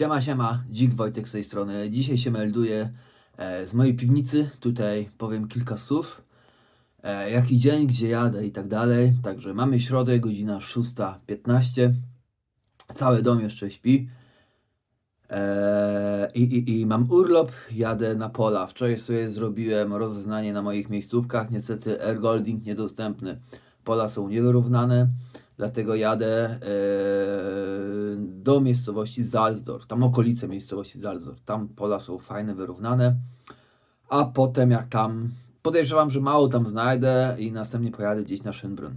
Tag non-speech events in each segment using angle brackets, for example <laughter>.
Siema, siema, Dzik Wojtek z tej strony. Dzisiaj się melduję e, z mojej piwnicy. Tutaj powiem kilka słów. E, jaki dzień, gdzie jadę i tak dalej. Także mamy środę, godzina 6.15. Cały dom jeszcze śpi. E, i, i, I mam urlop, jadę na pola. Wczoraj sobie zrobiłem rozeznanie na moich miejscówkach. Niestety Air Golding niedostępny. Pola są niewyrównane. Dlatego jadę e, do miejscowości Salzdorf, tam okolice miejscowości Salzdorf. Tam pola są fajne, wyrównane. A potem jak tam, podejrzewam, że mało tam znajdę i następnie pojadę gdzieś na Schönbrunn.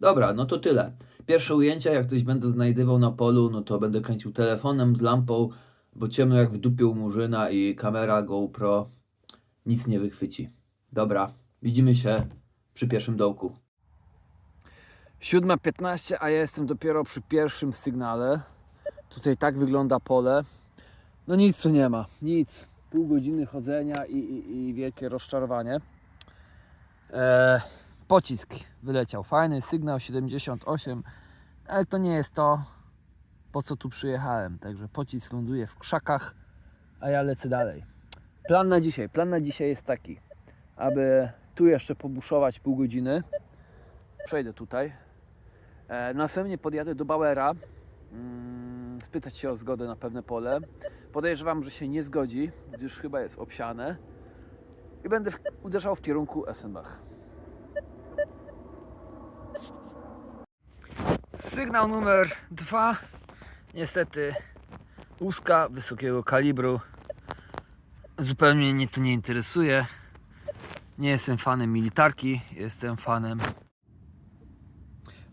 Dobra, no to tyle. Pierwsze ujęcia, jak coś będę znajdywał na polu, no to będę kręcił telefonem z lampą, bo ciemno jak w dupie u murzyna i kamera GoPro nic nie wychwyci. Dobra, widzimy się przy pierwszym dołku. 7.15, a ja jestem dopiero przy pierwszym sygnale. Tutaj tak wygląda pole. No nic tu nie ma, nic. Pół godziny chodzenia i, i, i wielkie rozczarowanie. Eee, pocisk wyleciał. Fajny sygnał 78, ale to nie jest to, po co tu przyjechałem. Także pocisk ląduje w krzakach, a ja lecę dalej. Plan na dzisiaj. Plan na dzisiaj jest taki, aby tu jeszcze pobuszować pół godziny. Przejdę tutaj. E, następnie podjadę do Bauera, mm, spytać się o zgodę na pewne pole. Podejrzewam, że się nie zgodzi, gdyż chyba jest obsiane. I będę uderzał w kierunku Essenbach. Sygnał numer dwa. Niestety łuska wysokiego kalibru. Zupełnie mnie to nie interesuje. Nie jestem fanem militarki, jestem fanem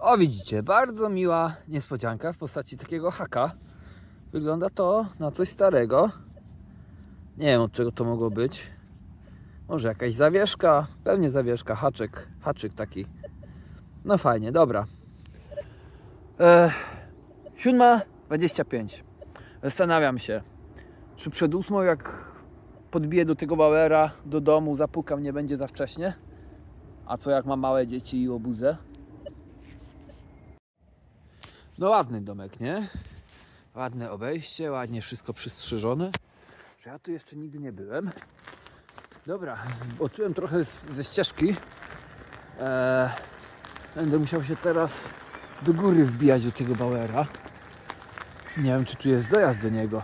o, widzicie, bardzo miła niespodzianka w postaci takiego haka. Wygląda to na coś starego. Nie wiem od czego to mogło być. Może jakaś zawieszka, pewnie zawieszka, haczyk, haczyk taki. No fajnie, dobra. E, 7.25. Zastanawiam się, czy przed ósmą jak podbiję do tego Bauera, do domu, zapukam, nie będzie za wcześnie? A co jak mam małe dzieci i obuzę? No ładny domek, nie? Ładne obejście, ładnie wszystko przystrzyżone. Że ja tu jeszcze nigdy nie byłem. Dobra, zboczyłem trochę z, ze ścieżki. Eee, będę musiał się teraz do góry wbijać do tego Bauera. Nie wiem, czy tu jest dojazd do niego.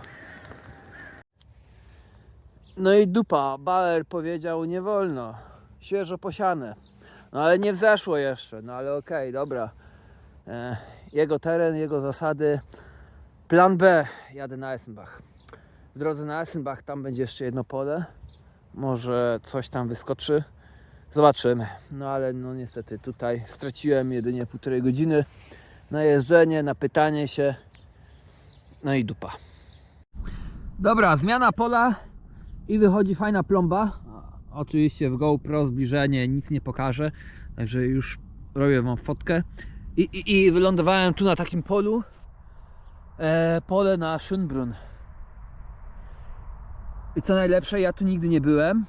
No i dupa, Bauer powiedział nie wolno. Świeżo posiane. No ale nie wzeszło jeszcze, no ale okej, dobra. Eee, jego teren, jego zasady. Plan B, jadę na Essenbach. W drodze na Essenbach tam będzie jeszcze jedno pole. Może coś tam wyskoczy. Zobaczymy. No ale no niestety tutaj straciłem jedynie półtorej godziny na jeżdżenie, na pytanie się. No i dupa. Dobra, zmiana pola i wychodzi fajna plomba. Oczywiście w GoPro zbliżenie nic nie pokaże, także już robię wam fotkę. I, i, I wylądowałem tu na takim polu. E, pole na Schönbrunn. I co najlepsze, ja tu nigdy nie byłem.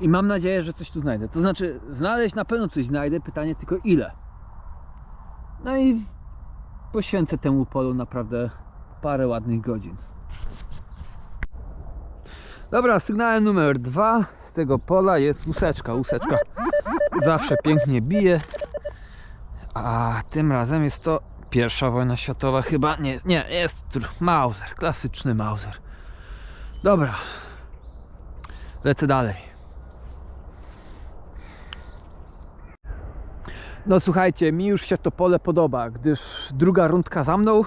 I mam nadzieję, że coś tu znajdę. To znaczy, znaleźć na pewno coś znajdę, pytanie tylko ile. No i poświęcę temu polu naprawdę parę ładnych godzin. Dobra, sygnałem numer dwa z tego pola jest łuseczka. Łuseczka zawsze pięknie bije. A tym razem jest to pierwsza wojna światowa chyba. Nie, nie, jest Mauser, klasyczny Mauser. Dobra. Lecę dalej. No słuchajcie, mi już się to pole podoba, gdyż druga rundka za mną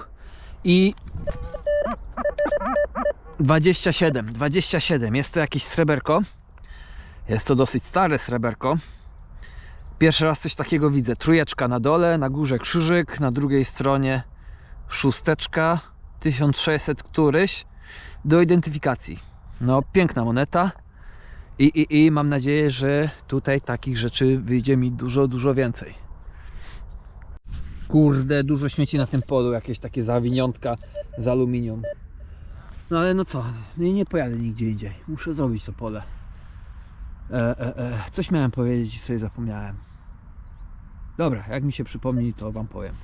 i 27, 27. Jest to jakieś sreberko. Jest to dosyć stare sreberko. Pierwszy raz coś takiego widzę. Trójeczka na dole, na górze krzyżyk, na drugiej stronie szósteczka, 1600 któryś do identyfikacji. No, piękna moneta. I, i, I mam nadzieję, że tutaj takich rzeczy wyjdzie mi dużo, dużo więcej. Kurde, dużo śmieci na tym polu, jakieś takie zawiniątka z aluminium. No ale no co, i nie pojadę nigdzie indziej. Muszę zrobić to pole. E, e, e. Coś miałem powiedzieć i sobie zapomniałem. Dobra, jak mi się przypomni, to Wam powiem.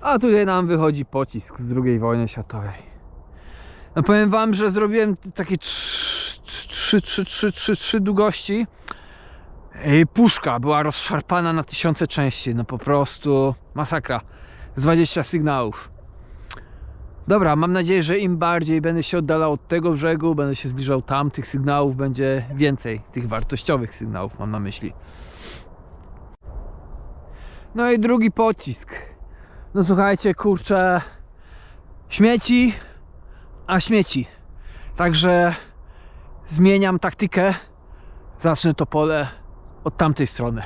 A tutaj nam wychodzi pocisk z II wojny światowej. No powiem wam, że zrobiłem takie trzy, trzy, trzy, trzy, trzy, długości. Ej, Puszka była rozszarpana na tysiące części. No po prostu masakra. Z 20 sygnałów. Dobra, mam nadzieję, że im bardziej będę się oddalał od tego brzegu, będę się zbliżał tam, tych sygnałów będzie więcej, tych wartościowych sygnałów mam na myśli. No i drugi pocisk. No słuchajcie, kurczę, śmieci, a śmieci. Także zmieniam taktykę, zacznę to pole od tamtej strony,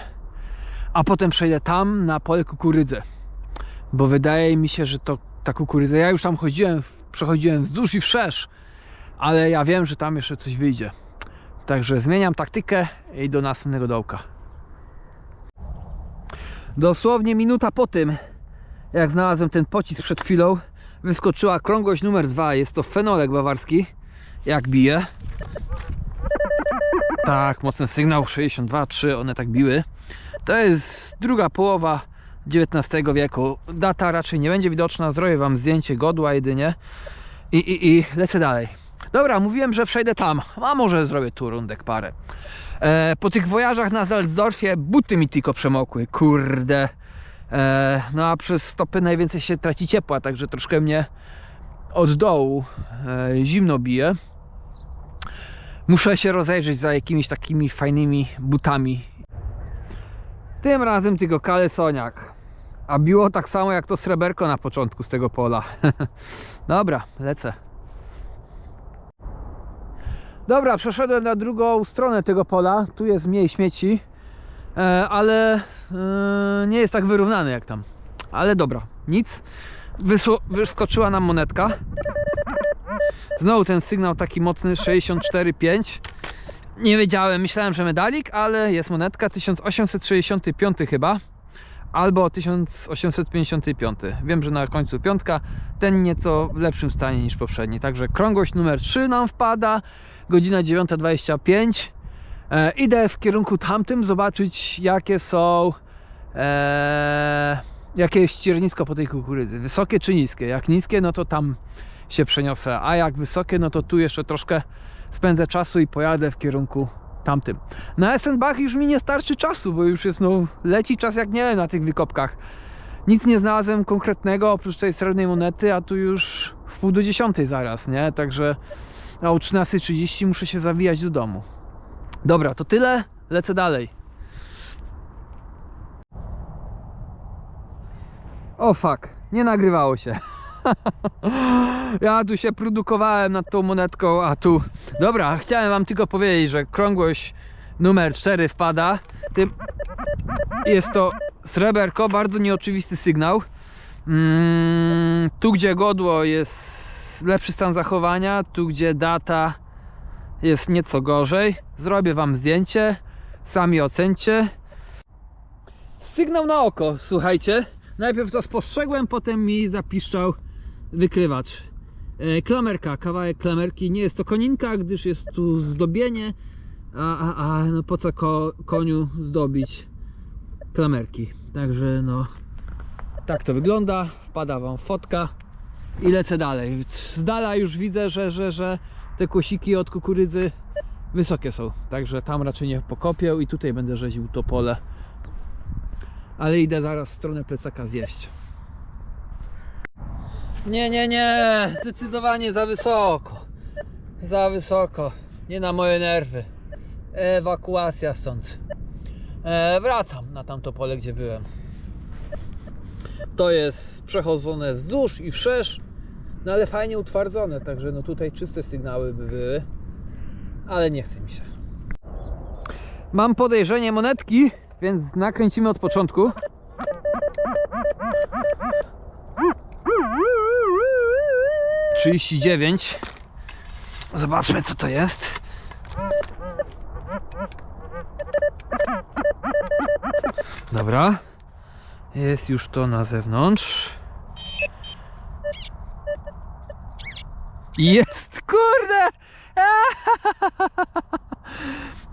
a potem przejdę tam na pole kukurydzy, bo wydaje mi się, że to ta kukurydza, ja już tam chodziłem, przechodziłem wzdłuż i wszerz, ale ja wiem, że tam jeszcze coś wyjdzie. Także zmieniam taktykę i do następnego dołka. Dosłownie minuta po tym, jak znalazłem ten pocisk przed chwilą, wyskoczyła krągłość numer dwa. Jest to fenolek bawarski. Jak bije. Tak, mocny sygnał 62-3, one tak biły. To jest druga połowa XIX wieku. Data raczej nie będzie widoczna, zrobię wam zdjęcie godła jedynie i, i, i lecę dalej. Dobra, mówiłem, że przejdę tam, a może zrobię tu rundek parę. E, po tych wojażach na Salzdorfie buty mi tylko przemokły, kurde. E, no a przez stopy najwięcej się traci ciepła, także troszkę mnie od dołu e, zimno bije. Muszę się rozejrzeć za jakimiś takimi fajnymi butami. Tym razem tylko kalesoniak. A biło tak samo jak to sreberko na początku z tego pola. <laughs> Dobra, lecę. Dobra, przeszedłem na drugą stronę tego pola. Tu jest mniej śmieci, e, ale e, nie jest tak wyrównany jak tam. Ale dobra, nic. Wysło, wyskoczyła nam monetka. Znowu ten sygnał taki mocny 64,5. Nie wiedziałem, myślałem, że medalik, ale jest monetka 1865 chyba. Albo 1855. Wiem, że na końcu piątka. Ten nieco w lepszym stanie niż poprzedni. Także krągłość numer 3 nam wpada. Godzina 9.25. E, idę w kierunku tamtym zobaczyć jakie są e, jakie jest ściernisko po tej kukurydzy. Wysokie czy niskie? Jak niskie, no to tam się przeniosę, a jak wysokie, no to tu jeszcze troszkę spędzę czasu i pojadę w kierunku tamtym. Na Essenbach już mi nie starczy czasu, bo już jest, no, leci czas jak nie na tych wykopkach. Nic nie znalazłem konkretnego oprócz tej srebrnej monety, a tu już w pół do dziesiątej zaraz, nie? Także o 13.30 muszę się zawijać do domu. Dobra, to tyle, lecę dalej. O fuck, nie nagrywało się. <laughs> Ja tu się produkowałem nad tą monetką, a tu. Dobra, chciałem wam tylko powiedzieć, że krągłość numer 4 wpada. Tym jest to sreberko, bardzo nieoczywisty sygnał. Mm, tu gdzie godło jest lepszy stan zachowania, tu gdzie data jest nieco gorzej. Zrobię wam zdjęcie, sami ocencie. Sygnał na oko, słuchajcie. Najpierw to spostrzegłem, potem mi zapiszczał wykrywacz. E, Klamerka, kawałek klamerki. Nie jest to koninka, gdyż jest tu zdobienie. A, a, a no po co ko, koniu zdobić klamerki? Także no, tak to wygląda. Wpada wam fotka i lecę dalej. Z dala już widzę, że, że, że te kosiki od kukurydzy wysokie są. Także tam raczej nie pokopię i tutaj będę rzeził to pole. Ale idę zaraz w stronę plecaka zjeść. Nie, nie, nie, zdecydowanie za wysoko. Za wysoko. Nie na moje nerwy. Ewakuacja stąd. E, wracam na tamto pole, gdzie byłem. To jest przechodzone wzdłuż i wszerz, no ale fajnie utwardzone, także no tutaj czyste sygnały by były, ale nie chce mi się. Mam podejrzenie monetki, więc nakręcimy od początku. Trzydzieści dziewięć. Zobaczmy co to jest. Dobra. Jest już to na zewnątrz. Jest, kurde!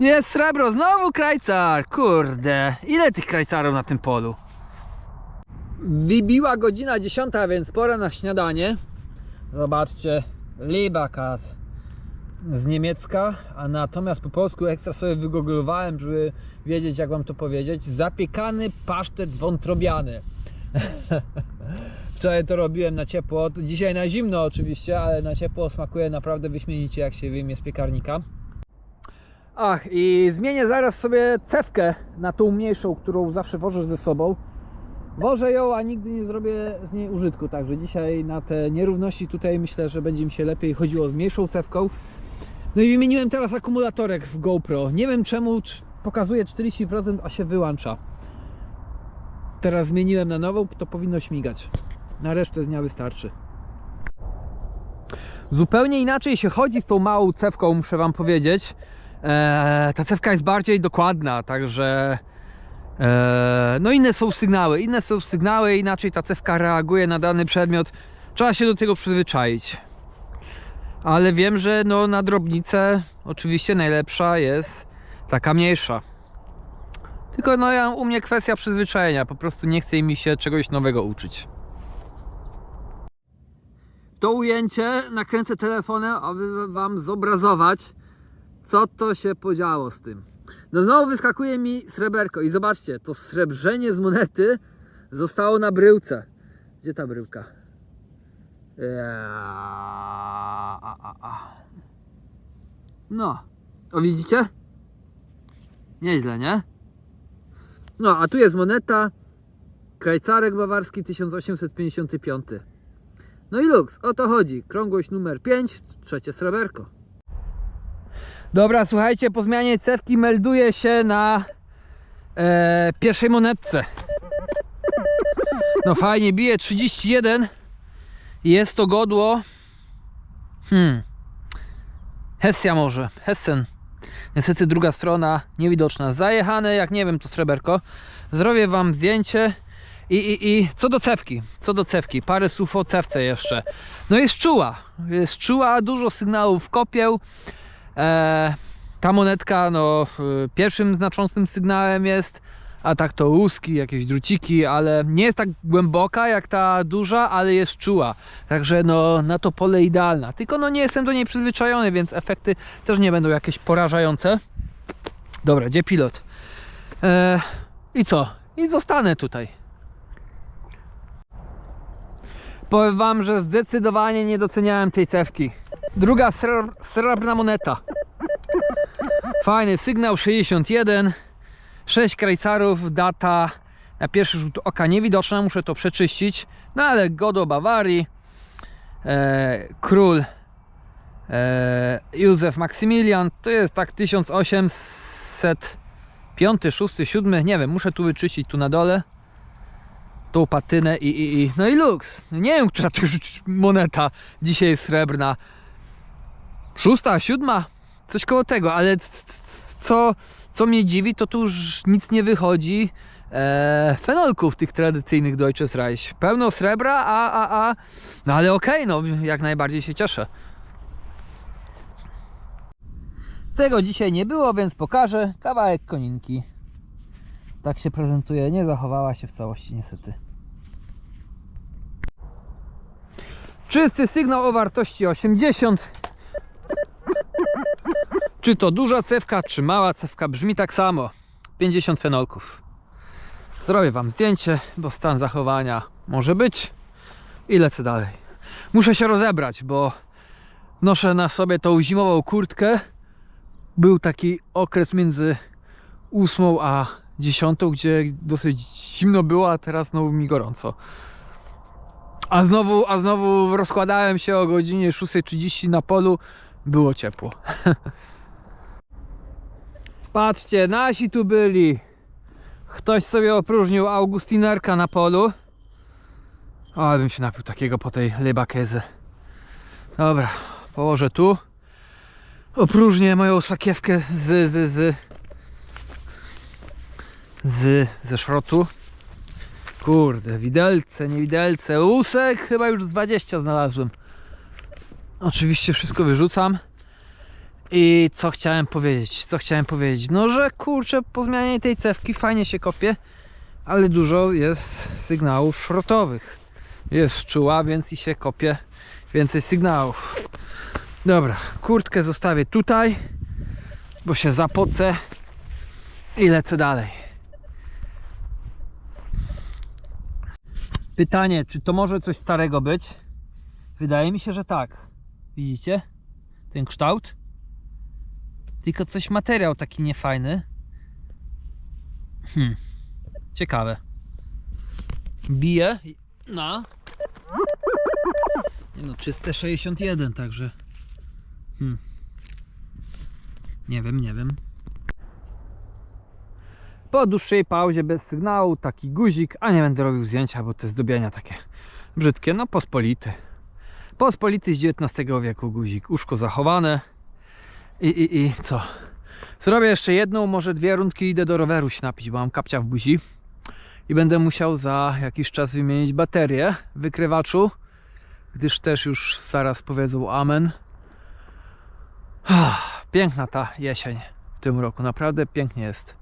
<laughs> Jest srebro, znowu krajcar, kurde. Ile tych krajcarów na tym polu? Wybiła godzina 10, więc pora na śniadanie. Zobaczcie, Leberkas z niemiecka, a natomiast po polsku ekstra sobie wygooglowałem, żeby wiedzieć jak wam to powiedzieć. Zapiekany pasztet wątrobiany. <laughs> Wczoraj to robiłem na ciepło, dzisiaj na zimno oczywiście, ale na ciepło smakuje naprawdę wyśmienicie jak się wyjmie z piekarnika. Ach, i zmienię zaraz sobie cewkę na tą mniejszą, którą zawsze wożę ze sobą. Wożę ją, a nigdy nie zrobię z niej użytku, także dzisiaj na te nierówności tutaj myślę, że będzie mi się lepiej chodziło z mniejszą cewką. No i wymieniłem teraz akumulatorek w GoPro. Nie wiem czemu cz- pokazuje 40%, a się wyłącza. Teraz zmieniłem na nową, to powinno śmigać. Na resztę dnia wystarczy. Zupełnie inaczej się chodzi z tą małą cewką, muszę Wam powiedzieć. Eee, ta cewka jest bardziej dokładna, także no inne są sygnały, inne są sygnały, inaczej ta cewka reaguje na dany przedmiot. Trzeba się do tego przyzwyczaić. Ale wiem, że no, na drobnicę oczywiście najlepsza jest taka mniejsza. Tylko no ja, u mnie kwestia przyzwyczajenia, po prostu nie chce mi się czegoś nowego uczyć. To ujęcie nakręcę telefonem, aby Wam zobrazować, co to się podziało z tym. No znowu wyskakuje mi sreberko i zobaczcie, to srebrzenie z monety zostało na bryłce. Gdzie ta bryłka? A. No, o widzicie? Nieźle, nie? No, a tu jest moneta Krajcarek Bawarski 1855. No i luks, o to chodzi. Krągłość numer 5, trzecie sreberko. Dobra, słuchajcie, po zmianie cewki melduje się na e, pierwszej monetce. No fajnie, bije 31 i jest to godło. Hmm. Hesja może, Hessen. Niestety druga strona niewidoczna. Zajechane jak nie wiem to sreberko. Zrobię wam zdjęcie i, i, i co do cewki, co do cewki, parę słów o cewce jeszcze. No jest czuła, jest czuła, dużo sygnałów kopieł. E, ta monetka, no y, pierwszym znaczącym sygnałem jest, a tak to łuski, jakieś druciki, ale nie jest tak głęboka jak ta duża, ale jest czuła. Także no na to pole idealna. Tylko no nie jestem do niej przyzwyczajony, więc efekty też nie będą jakieś porażające. Dobra, gdzie pilot? E, I co? I zostanę tutaj. Powiem wam, że zdecydowanie nie doceniałem tej cewki. Druga srebr, srebrna moneta. Fajny sygnał 61. 6 krajcarów, data na pierwszy rzut oka niewidoczna, muszę to przeczyścić. No ale Godo Bawarii, e, król e, Józef Maksymilian, to jest tak 1805, 6, 7, nie wiem, muszę tu wyczyścić tu na dole tą patynę i, i, i no i luks. Nie wiem, która to już moneta dzisiaj jest srebrna. Szósta, siódma, coś koło tego, ale co, co mnie dziwi, to tu już nic nie wychodzi e, fenolków tych tradycyjnych Deutsches Reich. Pełno srebra, a, a, a, no ale okej, no jak najbardziej się cieszę. Tego dzisiaj nie było, więc pokażę kawałek koninki. Tak się prezentuje, nie zachowała się w całości niestety. Czysty sygnał o wartości 80. Czy to duża cewka, czy mała cewka, brzmi tak samo. 50 fenolków. Zrobię Wam zdjęcie, bo stan zachowania może być i lecę dalej. Muszę się rozebrać, bo noszę na sobie tą zimową kurtkę. Był taki okres między 8 a 10, gdzie dosyć zimno było, a teraz znowu mi gorąco. A znowu, a znowu rozkładałem się o godzinie 6.30 na polu. Było ciepło. <laughs> Patrzcie, nasi tu byli. Ktoś sobie opróżnił Augustinerka na polu. O, ale bym się napił takiego po tej lebakezy. Dobra, położę tu. Opróżnię moją sakiewkę z, z, z, z, ze szrotu. Kurde, widelce, nie widelce, łusek chyba już z 20 znalazłem. Oczywiście wszystko wyrzucam. I co chciałem powiedzieć? Co chciałem powiedzieć? No, że kurczę, po zmianie tej cewki fajnie się kopie. ale dużo jest sygnałów szrotowych. Jest szczuła, więc i się kopie więcej sygnałów. Dobra, kurtkę zostawię tutaj, bo się zapocę i lecę dalej. Pytanie, czy to może coś starego być? Wydaje mi się, że tak. Widzicie? Ten kształt? Tylko coś materiał taki niefajny. Hmm. Ciekawe. Bije na. Nie no, czyste 61, także. Hmm. Nie wiem, nie wiem. Po dłuższej pauzie bez sygnału, taki guzik, a nie będę robił zdjęcia, bo te zdobienia takie brzydkie, no pospolity. Pospolity z XIX wieku guzik, uszko zachowane. I, i, i co? Zrobię jeszcze jedną, może dwie rundki idę do roweru się napić, bo mam kapcia w buzi. I będę musiał za jakiś czas wymienić baterię w wykrywaczu, gdyż też już zaraz powiedzą amen. Ah, Piękna ta jesień w tym roku, naprawdę pięknie jest.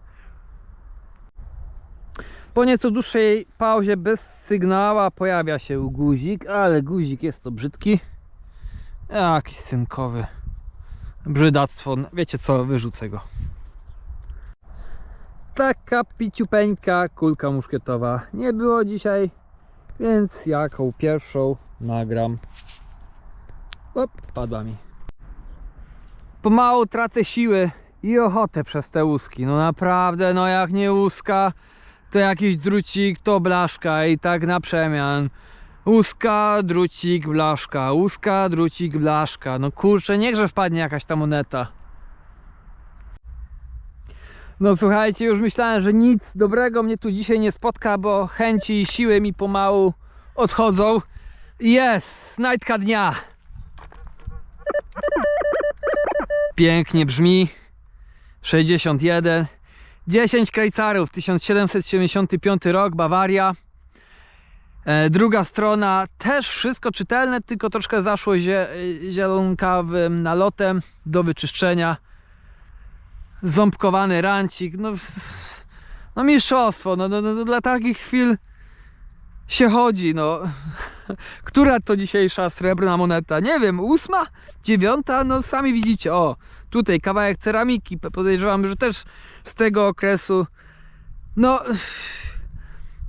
Po nieco dłuższej pauzie bez sygnała pojawia się guzik, ale guzik jest to brzydki. Jakiś synkowy. Brzydactwo. Wiecie co, wyrzucę go. Taka piciupeńka kulka muszkietowa nie było dzisiaj, więc jaką pierwszą nagram. Op, padła mi. Pomału tracę siły i ochotę przez te łuski. No naprawdę, no jak nie łuska, to jakiś drucik, to blaszka i tak na przemian. Łuska, drucik, blaszka, łuska, drucik, blaszka. No kurczę, niechże wpadnie jakaś ta moneta. No słuchajcie, już myślałem, że nic dobrego mnie tu dzisiaj nie spotka, bo chęci i siły mi pomału odchodzą. Jest, znajdka dnia. Pięknie brzmi. 61. 10 krajcarów, 1775 rok, Bawaria. E, druga strona, też wszystko czytelne, tylko troszkę zaszło zie, zielonkawym nalotem do wyczyszczenia. Ząbkowany rancik, no, no mistrzostwo, no, no, no dla takich chwil się chodzi, no. <laughs> Która to dzisiejsza srebrna moneta? Nie wiem, ósma? Dziewiąta? No sami widzicie, o, tutaj kawałek ceramiki, podejrzewam, że też z tego okresu. No,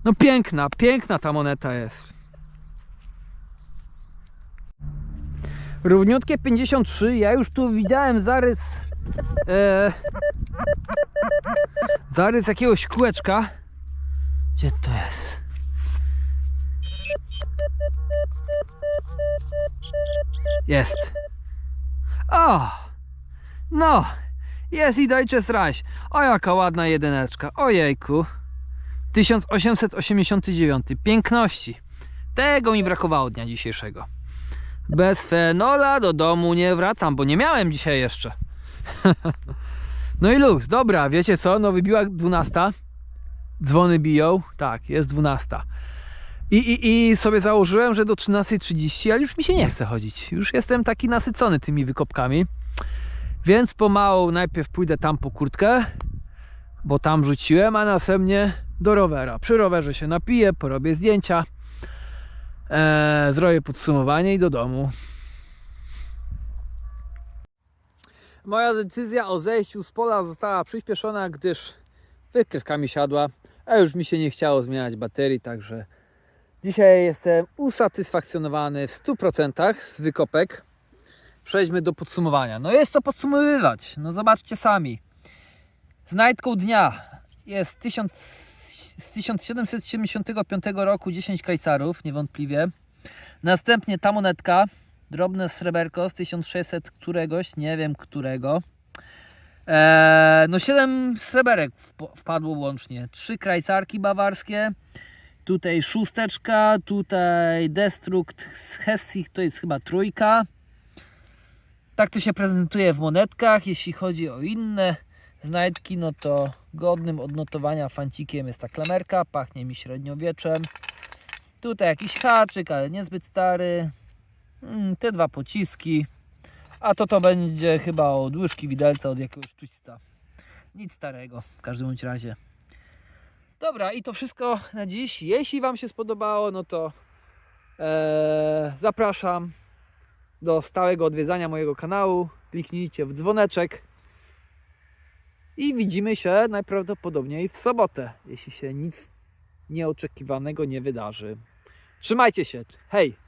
no piękna, piękna ta moneta jest. Równiutkie 53, ja już tu widziałem zarys e, zarys jakiegoś kółeczka. Gdzie to jest? Jest. O! No! Jest i Deutsches Reich. O jaka ładna jedyneczka. Ojejku. 1889. Piękności. Tego mi brakowało dnia dzisiejszego. Bez fenola do domu nie wracam, bo nie miałem dzisiaj jeszcze. <laughs> no i luz, dobra, wiecie co? No wybiła 12. Dzwony biją. Tak, jest 12. I, i, I sobie założyłem, że do 13.30, ale już mi się nie chce chodzić. Już jestem taki nasycony tymi wykopkami. Więc pomału najpierw pójdę tam po kurtkę, bo tam rzuciłem, a następnie do rowera. Przy rowerze się napiję, porobię zdjęcia, e, zrobię podsumowanie i do domu. Moja decyzja o zejściu z pola została przyspieszona, gdyż wykrywka mi siadła, a już mi się nie chciało zmieniać baterii, także dzisiaj jestem usatysfakcjonowany w 100% z wykopek. Przejdźmy do podsumowania. No jest to podsumowywać, no zobaczcie sami. Znajdką dnia jest 1000, z 1775 roku 10 kajcarów, niewątpliwie. Następnie ta monetka, drobne sreberko z 1600 któregoś, nie wiem którego. Eee, no 7 sreberek wp- wpadło łącznie. 3 krajcarki bawarskie. Tutaj szósteczka, tutaj Destruct z Hessich to jest chyba trójka. Tak to się prezentuje w monetkach. Jeśli chodzi o inne znajdki, no to godnym odnotowania fancikiem jest ta klamerka. Pachnie mi średniowieczem. Tutaj jakiś haczyk, ale niezbyt stary. Mm, Te dwa pociski. A to to będzie chyba od łyżki widelca, od jakiegoś tuśca. Nic starego w każdym bądź razie. Dobra, i to wszystko na dziś. Jeśli Wam się spodobało, no to e, zapraszam do stałego odwiedzania mojego kanału. Kliknijcie w dzwoneczek. I widzimy się najprawdopodobniej w sobotę, jeśli się nic nieoczekiwanego nie wydarzy. Trzymajcie się. Hej!